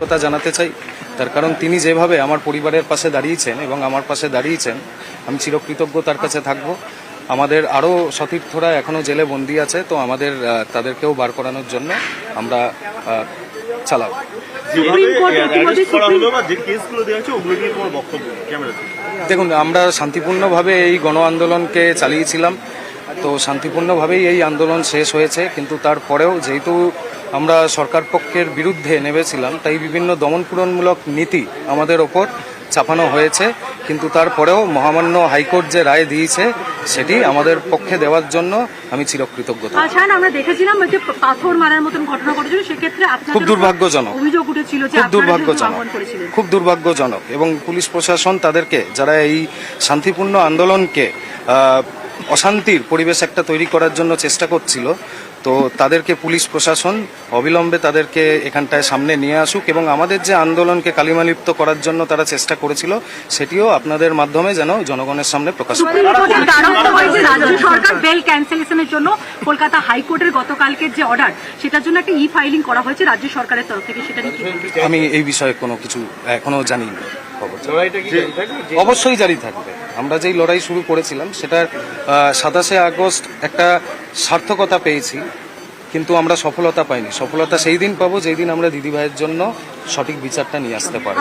কথা জানাতে চাই। তার কারণ তিনি যেভাবে আমার পরিবারের পাশে দাঁড়িয়েছেন এবং আমার পাশে দাঁড়িয়েছেন আমি চিরকৃতজ্ঞ তার কাছে থাকব। আমাদের আরও সতীর্থরা এখনও জেলে বন্দি আছে তো আমাদের তাদেরকেও বার করানোর জন্য আমরা চালাবো। দেখুন আমরা শান্তিপূর্ণভাবে এই গণ আন্দোলনকে চালিয়েছিলাম। তো শান্তিপূর্ণভাবেই এই আন্দোলন শেষ হয়েছে কিন্তু তারপরেও যেহেতু আমরা সরকার পক্ষের বিরুদ্ধে নেমেছিলাম তাই বিভিন্ন দমনপূরণমূলক নীতি আমাদের ওপর চাপানো হয়েছে কিন্তু তারপরেও মহামান্য হাইকোর্ট যে রায় দিয়েছে সেটি আমাদের পক্ষে দেওয়ার জন্য আমি চিরকৃতজ্ঞ থাকব। আমরা দেখেছিলাম যে পাথর মারার মতন ঘটনা ঘটেছিল সেক্ষেত্রে খুব দুর্ভাগ্যজনক। অভিযোগ উঠেছিল খুব দুর্ভাগ্যজনক খুব দুর্ভাগ্যজনক এবং পুলিশ প্রশাসন তাদেরকে যারা এই শান্তিপূর্ণ আন্দোলনকে অশান্তির পরিবেশ একটা তৈরি করার জন্য চেষ্টা করছিল। তো তাদেরকে পুলিশ প্রশাসন অবিলম্বে তাদেরকে এখানটায় সামনে নিয়ে আসুক এবং আমাদের যে আন্দোলনকে কালিমালিপ্ত করার জন্য তারা চেষ্টা করেছিল সেটিও আপনাদের মাধ্যমে যেন জনগণের সামনে প্রকাশ রাজ্য সরকার বেল ক্যান্সেলেশনের জন্য কলকাতা হাইকোর্টের গতকালকের যে অর্ডার সেটার জন্য একটা ই ফাইলিং করা হয়েছে রাজ্য সরকারের তরফ থেকে সেটা নিয়ে আমি এই বিষয়ে কোনো কিছু এখনও জানি না অবশ্যই জারি থাকবে। আমরা যেই লড়াই শুরু করেছিলাম, সেটার সাতাশে আগস্ট একটা সার্থকতা পেয়েছি, কিন্তু আমরা সফলতা পাইনি। সফলতা সেই দিন পাবো যেই দিন আমরা দিদিভাইয়ের জন্য সঠিক বিচারটা নিয়ে আসতে পারব।